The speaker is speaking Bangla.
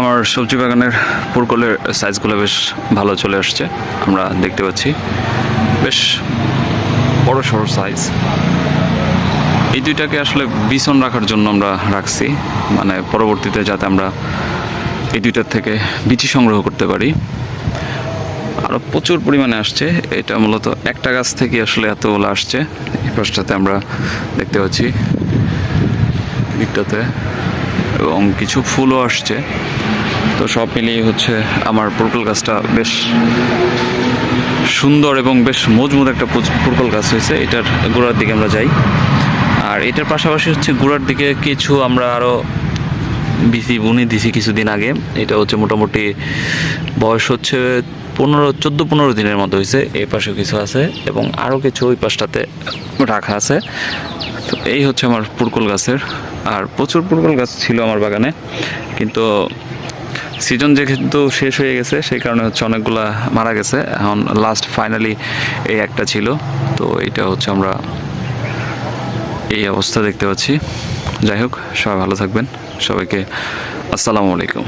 আমার সবজি বাগানের পুরকলের সাইজগুলো বেশ ভালো চলে আসছে, আমরা দেখতে পাচ্ছি। বেশ বড় সড়ো সাইজ এই দুইটাকে আসলে বিছন রাখার জন্য আমরা রাখছি মানে পরবর্তীতে যাতে আমরা এই দুইটার থেকে বিচি সংগ্রহ করতে পারি। আরও প্রচুর পরিমাণে আসছে, এটা মূলত একটা গাছ থেকে আসলে এতগুলো আসছে। এই পাশটাতে আমরা দেখতে পাচ্ছি দিকটাতে এবং কিছু ফুলও আসছে। তো সব মিলিয়ে হচ্ছে আমার পুরকল গাছটা বেশ সুন্দর এবং বেশ মজবুত একটা পুরকল গাছ হয়েছে। এটার গোড়ার দিকে আমরা যাই। আর এটার পাশাপাশি হচ্ছে গোড়ার দিকে কিছু আমরা আরও বিসি বুনি দিছি কিছুদিন আগে। এটা হচ্ছে মোটামুটি বয়স হচ্ছে পনেরো, চোদ্দ, পনেরো দিনের মতো হয়েছে। এই পাশে কিছু আছে এবং আরও কিছু ওই পাশটাতে রাখা আছে। তো এই হচ্ছে আমার পুরকল গাছের। আর প্রচুর পুরকল গাছ ছিল আমার বাগানে। কিন্তু সিজন যেহেতু শেষ হয়ে গেছে, সেই কারণে হচ্ছে অনেকগুলা মারা গেছে। এখন লাস্ট ফাইনালি এই একটা ছিল। তো এটা হচ্ছে আমরা এই অবস্থা দেখতে পাচ্ছি। যাই হোক, সবাই ভালো থাকবেন। সবাইকে আসসালামু আলাইকুম।